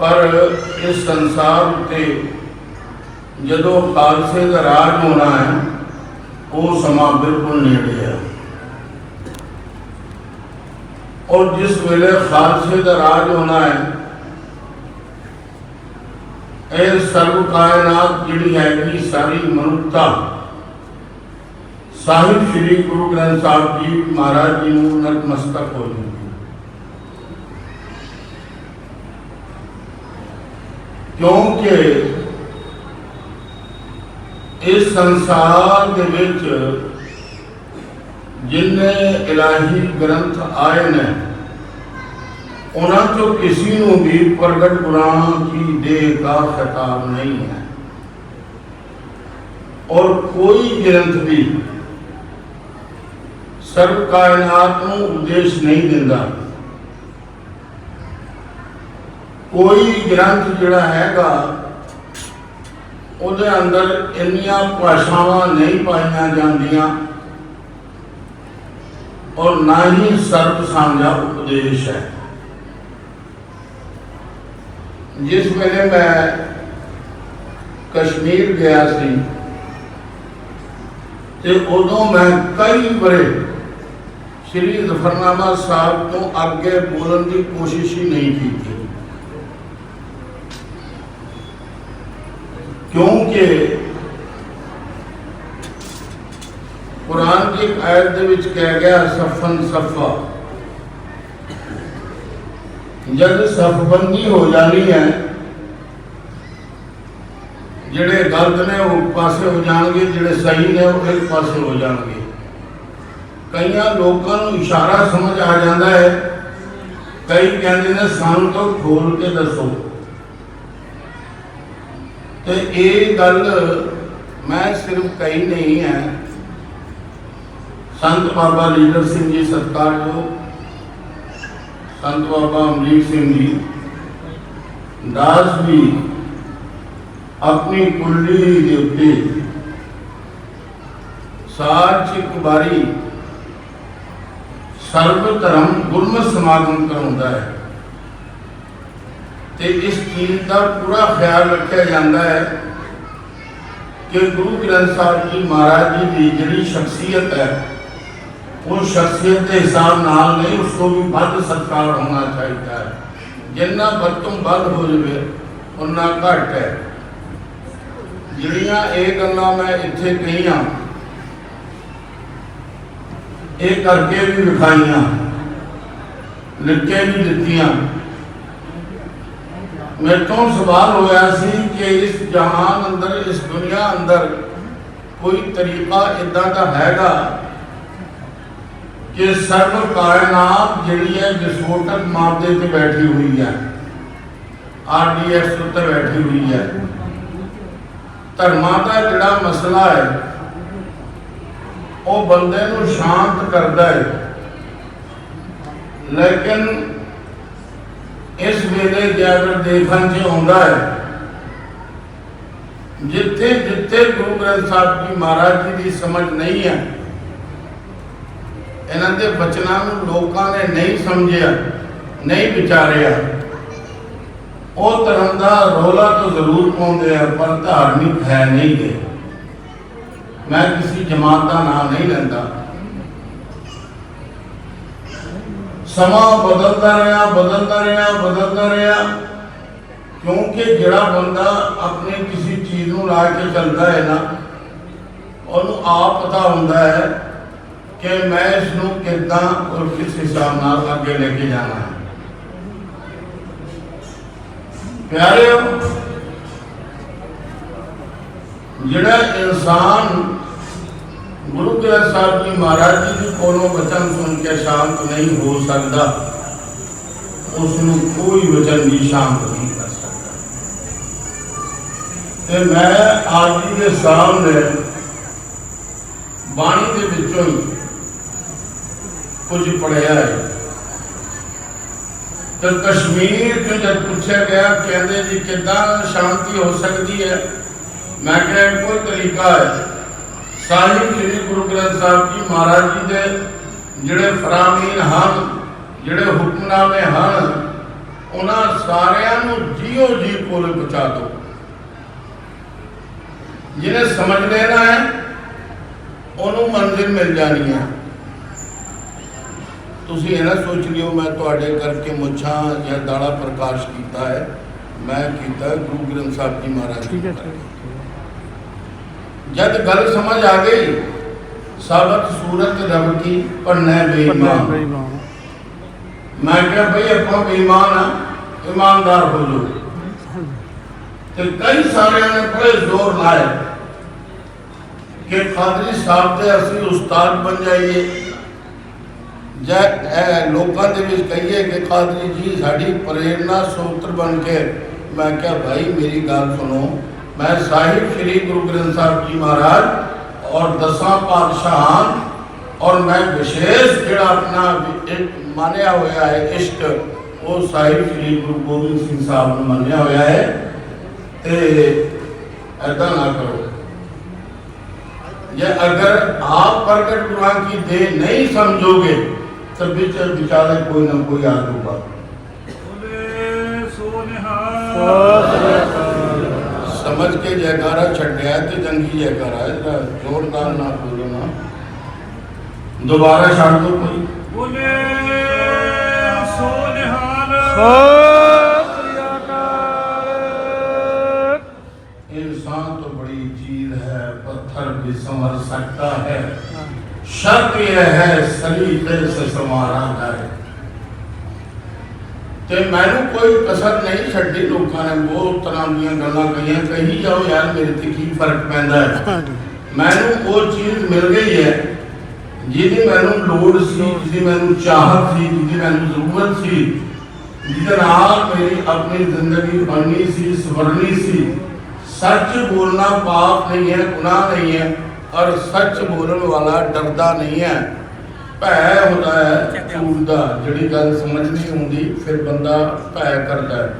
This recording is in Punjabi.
ਪਰ ਇਸ ਸੰਸਾਰ ਉਤੇ ਜਦੋਂ ਖਾਲਸੇ ਦਾ ਰਾਜ ਹੋਣਾ ਹੈ, ਉਹ ਸਮਾਂ ਬਿਲਕੁਲ ਨੇੜੇ ਹੈ। ਔਰ ਜਿਸ ਵੇਲੇ ਖਾਲਸੇ ਦਾ ਰਾਜ ਹੋਣਾ ਹੈ, ਇਹ ਸਰਵ ਕਾਇਨਾਤ ਜਿਹੜੀ ਹੈਗੀ ਸਾਰੀ ਮਨੁੱਖਤਾ, ਸਾਹਿਬ ਸ੍ਰੀ ਗੁਰੂ ਗ੍ਰੰਥ ਸਾਹਿਬ ਜੀ ਮਹਾਰਾਜ ਜੀ ਨੂੰ ਨਤਮਸਤਕ ਹੋ ਜੂਗੀ ਕਿਉਂਕਿ ਇਸ ਸੰਸਾਰ ਦੇ ਵਿੱਚ ਜਿੰਨੇ ਇਲਾਹੀ ਗ੍ਰੰਥ ਆਏ ਨੇ, ਉਹਨਾਂ ਚੋਂ ਕਿਸੇ ਨੂੰ ਵੀ ਪ੍ਰਗਟ ਗੁਰਾਂ ਕੀ ਦੇਹ ਦਾ ਖਿਤਾਬ ਨਹੀਂ ਹੈ। ਔਰ ਕੋਈ ਗ੍ਰੰਥ ਵੀ ਸਰਬ ਕਾਇਨਾਤ ਨੂੰ ਉਪਦੇਸ਼ ਨਹੀਂ ਦਿੰਦਾ। ਕੋਈ ਗ੍ਰੰਥ ਜਿਹੜਾ ਹੈਗਾ, ਉਹਦੇ ਅੰਦਰ ਇੰਨੀਆਂ ਭਾਸ਼ਾਵਾਂ ਨਹੀਂ ਪਾਈਆਂ ਜਾਂਦੀਆਂ ਔਰ ਨਾ ਹੀ ਸਰਬ ਸਾਂਝਾ ਉਪਦੇਸ਼ ਹੈ। ਜਿਸ ਵੇਲੇ ਮੈਂ ਕਸ਼ਮੀਰ ਗਿਆ ਸੀ ਤੇ ਉਦੋਂ ਮੈਂ ਕਈ ਬਰੇ ਸ਼੍ਰੀ ਜ਼ਫਰਨਾਮਾ ਸਾਹਿਬ ਤੋਂ ਅੱਗੇ ਬੋਲਣ ਦੀ ਕੋਸ਼ਿਸ਼ ਹੀ ਨਹੀਂ ਕੀਤੀ। ਕਿਉਂਕਿ ਕੁਰਾਨ ਦੀ ਆਇਤ ਦੇ ਵਿੱਚ ਕਹਿ ਗਿਆ ਸਫਨ ਸਫਾ। ਜਦ ਸਫਬੰਦੀ ਹੋ ਜਾਣੀ ਹੈ, ਜਿਹੜੇ ਗਲਤ ਨੇ ਉਹ ਪਾਸੇ ਹੋ ਜਾਣਗੇ, ਜਿਹੜੇ ਸਹੀ ਨੇ ਉਹ ਇੱਕ ਪਾਸੇ ਹੋ ਜਾਣਗੇ। ਕਈਆਂ ਲੋਕਾਂ ਨੂੰ ਇਸ਼ਾਰਾ ਸਮਝ ਆ ਜਾਂਦਾ ਹੈ, ਕਈ ਕਹਿੰਦੇ ਨੇ, ਸਾਨੂੰ ਤਾਂ ਖੋਲ ਕੇ ਦੱਸੋ। ਤੇ ਇਹ ਗੱਲ ਮੈਂ ਸਿਰਫ ਕਹੀ ਨਹੀਂ ਹੈ। ਸੰਤ ਬਾਬਾ ਲੀਡਰ ਸਿੰਘ ਜੀ ਸਤਕਾਰਯੋਗ ਸੰਤ ਬਾਬਾ ਅਮਰੀਕ ਸਿੰਘ ਜੀ, ਦਾਸ ਵੀ ਆਪਣੀ ਕੁੱਲੀ ਦੇ ਉੱਤੇ ਸਾਲ ਚ ਇੱਕ ਵਾਰੀ ਸਰਬ ਧਰਮ ਗੁਰਮਤ ਸਮਾਗਮ ਕਰਾਉਂਦਾ ਹੈ। ਤੇ ਇਸ ਚੀਜ਼ ਦਾ ਪੂਰਾ ਖਿਆਲ ਰੱਖਿਆ ਜਾਂਦਾ ਹੈ ਕਿ ਗੁਰੂ ਗ੍ਰੰਥ ਸਾਹਿਬ ਜੀ ਮਹਾਰਾਜ ਜੀ ਦੀ ਜਿਹੜੀ ਸ਼ਖਸੀਅਤ ਹੈ, ਉਹ ਸ਼ਖਸੀਅਤ ਦੇ ਹਿਸਾਬ ਨਾਲ ਨਹੀਂ, ਉਸ ਤੋਂ ਵੀ ਵੱਧ ਸਤਕਾਰ ਹੋਣਾ ਚਾਹੀਦਾ ਹੈ। ਜਿੰਨਾ ਵੱਧ ਤੋਂ ਵੱਧ ਹੋ ਜਾਵੇ ਉਨਾ ਘੱਟ ਹੈ। ਜਿਹੜੀਆਂ ਇਹ ਗੱਲਾਂ ਮੈਂ ਇੱਥੇ ਕਹੀਆਂ, ਇਹ ਕਰਕੇ ਵੀ ਵਿਖਾਈਆਂ ਲਿਖ ਕੇ ਵੀ ਦਿੱਤੀਆਂ। ਮੇਰੇ ਤੋਂ ਸਵਾਲ ਹੋਇਆ ਸੀ ਕਿ ਇਸ ਜਹਾਨ ਅੰਦਰ, ਇਸ ਦੁਨੀਆ ਅੰਦਰ ਕੋਈ ਤਰੀਕਾ ਇਦਾਂ ਦਾ ਹੈਗਾ ਕਿ ਸਰਵ ਕਾਇਨਾਤ ਜਿਹੜੀ ਹੈ ਵਿਸਫੋਟਕ ਮਾਪਦੇ ਤੇ ਬੈਠੀ ਹੋਈ ਹੈ। ਆਰਡੀਐਕਸ ਉੱਤੇ ਬੈਠੀ ਹੋਈ ਹੈ। ਧਰਮਾਂ ਦਾ ਜਿਹੜਾ ਮਸਲਾ ਹੈ, ਉਹ ਬੰਦੇ ਨੂੰ ਸ਼ਾਂਤ ਕਰਦਾ ਹੈ। ਲੇਕਿਨ ਇਸ ਵੇਲੇ ਜੇ ਦੇਖਣ ਚ ਆਉਂਦਾ ਹੈ। ਜਿੱਥੇ ਜਿੱਥੇ ਗੁਰੂ ਗ੍ਰੰਥ ਸਾਹਿਬ ਜੀ ਮਹਾਰਾਜ ਜੀ ਦੀ ਸਮਝ ਨਹੀਂ ਹੈ, ਇਹਨਾਂ ਦੇ ਬਚਨਾਂ ਨੂੰ ਲੋਕਾਂ ਨੇ ਨਹੀਂ ਸਮਝਿਆ, ਨਹੀਂ ਵਿਚਾਰਿਆ। ਉਹ ਧਰਮ ਦਾ ਰੋਲਾ ਤਾਂ ਜ਼ਰੂਰ ਪਾਉਂਦੇ ਆ, ਪਰ ਧਾਰਮਿਕ ਹੈ ਨਹੀਂ ਗੇ ਮੈਂ ਕਿਸੇ ਜਮਾਤ ਦਾ ਨਾਮ ਨਹੀਂ ਲੈਂਦਾ। ਸਮਾਂ ਬਦਲਦਾ ਰਿਹਾ ਬਦਲਦਾ ਰਿਹਾ ਬਦਲਦਾ ਰਿਹਾ। ਕਿਉਂਕਿ ਜਿਹੜਾ ਬੰਦਾ ਆਪਣੇ ਕਿਸੇ ਚੀਜ਼ ਨੂੰ ਲਾ ਕੇ ਚੱਲਦਾ ਹੈ ਨਾ, ਉਹਨੂੰ ਆਪ ਪਤਾ ਹੁੰਦਾ ਹੈ ਕਿ ਮੈਂ ਇਸ ਨੂੰ ਕਿੱਦਾਂ ਔਰ ਕਿਸ ਹਿਸਾਬ ਨਾਲ ਅੱਗੇ ਲੈ ਕੇ ਜਾਣਾ ਹੈ। ਪਿਆਰਿਓ, ਜਿਹੜਾ ਇਨਸਾਨ ਗੁਰੂ ਗ੍ਰੰਥ ਸਾਹਿਬ ਜੀ ਮਹਾਰਾਜ ਜੀ ਦੇ ਕੋਲੋਂ ਬਚਨ ਸੁਣ ਕੇ ਸ਼ਾਂਤ ਨਹੀਂ ਹੋ ਸਕਦਾ ਉਸ ਨੂੰ ਕੋਈ ਵਚਨ ਵੀ ਸ਼ਾਂਤ ਨਹੀਂ ਕਰ ਸਕਦਾ। ਤੇ ਮੈਂ ਆਪ ਜੀ ਦੇ ਸਾਹਮਣੇ ਬਾਣੀ ਦੇ ਵਿੱਚੋਂ ਹੀ ਕੁਝ ਪੜਿਆ ਹੈ। ਤੇ ਕਸ਼ਮੀਰ ਤੋਂ ਜਦ ਪੁੱਛਿਆ ਗਿਆ, ਕਹਿੰਦੇ ਜੀ ਕਿੱਦਾਂ ਸ਼ਾਂਤੀ ਹੋ ਸਕਦੀ ਹੈ? ਮੈਂ ਕਿਹਾ, ਕੋਈ ਤਰੀਕਾ ਹੈ। ਸਾਹਿਬ ਸ੍ਰੀ ਗੁਰੂ ਗ੍ਰੰਥ ਸਾਹਿਬ ਜੀ ਮਹਾਰਾਜ ਜੀ ਦੇ ਜਿਹੜੇ ਫਰਾਮੀਨ ਹਨ ਜਿਹੜੇ ਹੁਕਮਨਾਮੇ ਹਨ ਉਹਨਾਂ ਸਾਰਿਆਂ ਨੂੰ ਜੀਓ ਜੀ ਕੋਲ ਪਹੁੰਚਾ ਦਿਓ। ਜਿਹਨੇ ਸਮਝ ਲੈਣਾ ਹੈ ਉਹਨੂੰ ਮੰਜ਼ਿਲ ਮਿਲ ਜਾਣੀ ਹੈ। ਤੁਸੀਂ ਇਹ ਨਾ ਸੋਚ ਲਿਓ ਮੈਂ ਤੁਹਾਡੇ ਕਰਕੇ ਮੁੱਛਾਂ ਜਾਂ ਦਾੜਾ ਪ੍ਰਕਾਸ਼ ਕੀਤਾ ਹੈ। ਮੈਂ ਕੀਤਾ ਗੁਰੂ ਗ੍ਰੰਥ ਸਾਹਿਬ ਜੀ ਮਹਾਰਾਜ ਠੀਕ ਹੈ ਕੀਤਾ ਠੀਕ ਜਦ ਗੱਲ ਸਮਝ ਆ ਗਈ ਸਾਬਤ ਸੂਰਤ ਰਬ ਕੀ ਪੜਨਾ ਹੈ ਬੇਈਮਾਨ ਬੇਈਮਾਨ ਮੈਂ ਕਿਹਾ ਭਈ ਆਪਾਂ ਬੇਈਮਾਨ ਆ ਇਮਾਨਦਾਰ ਹੋ ਲੋ ਤੇ ਕਈ ਸਾਰਿਆਂ ਨੇ ਬੜੇ ਜ਼ੋਰ ਲਾਇਆ ਕਿ ਕਾਦਰੀ ਸਾਹਿਬ ਦੇ ਅਸੀਂ ਉਸਤਾਦ ਬਣ ਜਾਈਏ ਜੈ ਇਹ ਲੋਕਾਂ ਦੇ ਵਿੱਚ ਕਹੀਏ ਕਿ ਕਾਦਰੀ ਜੀ ਸਾਡੀ ਪ੍ਰੇਰਣਾ ਸੂਤਰ ਬਣ ਕੇ ਮੈਂ ਕਿਹਾ میں صاحب شری گرو گرنتھ صاحب جی مہاراج اور دساں پادشاہان اور میں وشیش جڑا اپنا مانیا ہویا ہے، عشق، وہ صاحب شری گرو گوبند سنگھ صاحب نے مانیا ہویا ہے۔ تے ایدا نہ کرو۔ یا اگر آپ پرکٹ گناہ کی دے نہیں سمجھو گے، تو بیچارے کوئی نہ کوئی آ ہوگا سونے कोई ना कोई आ होगा ਬੋਲੇ ਸੋ ਨਿਹਾਲ समझ के जयकारा छड़िया तो जंगी जयकारा है जरा जोरदार ना बोलो ना दोबारा छाड़ दो कोई ਬੋਲੇ ਸੋ ਨਿਹਾਲ ਸਤਿ ਸ੍ਰੀ ਅਕਾਲ इंसान तो बड़ी चीज है पत्थर भी संवर सकता है शर्त यह है सलीके से संवारा जाए ਤੇ ਮੈਨੂੰ ਕੋਈ ਕਸਰ ਨਹੀਂ ਛੱਡੀ ਲੋਕਾਂ ਨੇ ਬਹੁਤ ਤਰ੍ਹਾਂ ਦੀਆਂ ਗੱਲਾਂ ਕਹੀਆਂ ਕਹੀ ਜਾਓ ਯਾਰ ਮੇਰੇ ਤੇ ਕੀ ਫ਼ਰਕ ਪੈਂਦਾ ਹੈ। ਮੈਨੂੰ ਉਹ ਚੀਜ਼ ਮਿਲ ਗਈ ਹੈ ਜਿਹਦੀ ਮੈਨੂੰ ਲੋੜ ਸੀ ਜਿਹਦੀ ਮੈਨੂੰ ਚਾਹਤ ਸੀ ਜਿਹਦੀ ਮੈਨੂੰ ਜ਼ਰੂਰਤ ਸੀ ਜਿਹਦੇ ਨਾਲ ਮੇਰੀ ਆਪਣੀ ਜ਼ਿੰਦਗੀ ਬਣਨੀ ਸੀ ਸਵਰਨੀ ਸੀ। ਸੱਚ ਬੋਲਣਾ ਪਾਪ ਨਹੀਂ ਹੈ ਗੁਨਾਹ ਨਹੀਂ ਹੈ ਔਰ ਸੱਚ ਬੋਲਣ ਵਾਲਾ ਡਰਦਾ ਨਹੀਂ ਹੈ। ਭੈ ਹੁੰਦਾ ਹੈ ਝੂਠ ਜਿਹੜੀ ਗੱਲ ਸਮਝ ਨਹੀਂ ਆਉਂਦੀ ਫਿਰ ਬੰਦਾ ਭੈ ਕਰਦਾ ਹੈ।